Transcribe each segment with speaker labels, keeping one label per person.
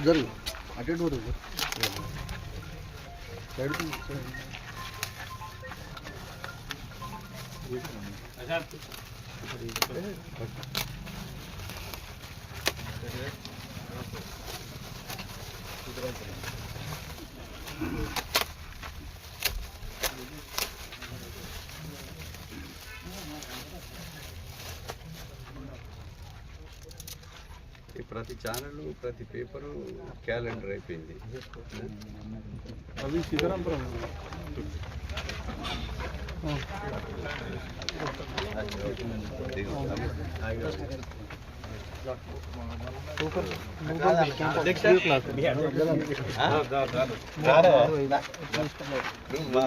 Speaker 1: इधर अटेंड हो रहे साइड
Speaker 2: अच्छा ప్రతి ఛానల్ ప్రతి పేపరు క్యాలెండర్ అయిపోయింది.
Speaker 1: అవి సీతారాంపురం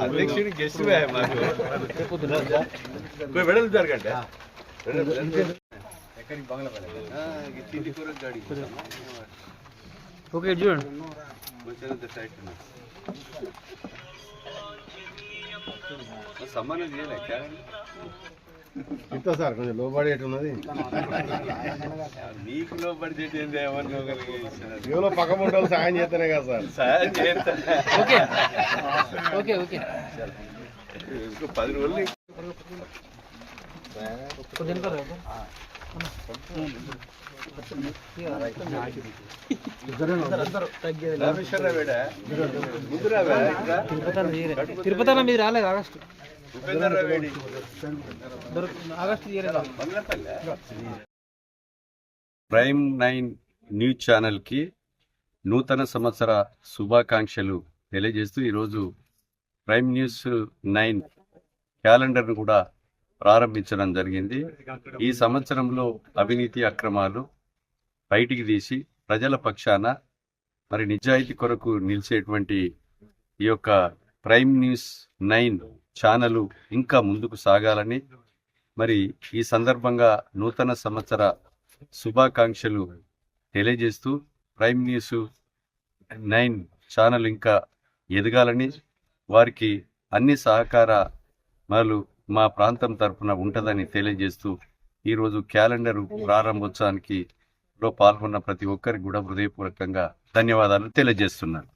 Speaker 2: అధ్యక్షుడి గెస్ట్ మాకు. వెడలు జరగండి. తిండి కూర గాడి
Speaker 1: ఓకే చూడండి.
Speaker 2: సమానం చేయలే
Speaker 1: ఇంత సార్ కొంచెం లోబడి ఉన్నది
Speaker 2: నీకు లోపడి చెట్టు ఏంది ఎవరిని ఒకరికి ఇచ్చినది?
Speaker 1: ఎవరో పక్క ముందు సాయం చేస్తేనే కదా సార్
Speaker 2: సాయం చేస్తా
Speaker 1: ఓకే ఓకే ఓకే
Speaker 2: ఇంకో పది రోజులు
Speaker 1: తిరుపతి మీద రాలేదు ఆగస్టు.
Speaker 2: ప్రైమ్ నైన్ న్యూస్ ఛానల్కి నూతన సంవత్సర శుభాకాంక్షలు తెలియజేస్తూ ఈరోజు ప్రైమ్ న్యూస్ నైన్ క్యాలెండర్ను కూడా ప్రారంభించడం జరిగింది. ఈ సంవత్సరంలో అవినీతి అక్రమాలు బయటికి తీసి ప్రజల పక్షాన మరి నిజాయితీ కొరకు నిలిచేటువంటి ఈ యొక్క ప్రైమ్ న్యూస్ నైన్ ఛానల్ ఇంకా ముందుకు సాగాలని మరి ఈ సందర్భంగా నూతన సంవత్సర శుభాకాంక్షలు తెలియజేస్తూ ప్రైమ్ న్యూస్ నైన్ ఛానల్ ఇంకా ఎదగాలని వారికి అన్ని సహకార మరియు మా ప్రాంతం తరపున ఉంటుందని తెలియజేస్తూ ఈరోజు క్యాలెండర్ ప్రారంభోత్సవానికి లో పాల్గొన్న ప్రతి ఒక్కరికి కూడా హృదయపూర్వకంగా ధన్యవాదాలు తెలియజేస్తున్నాను.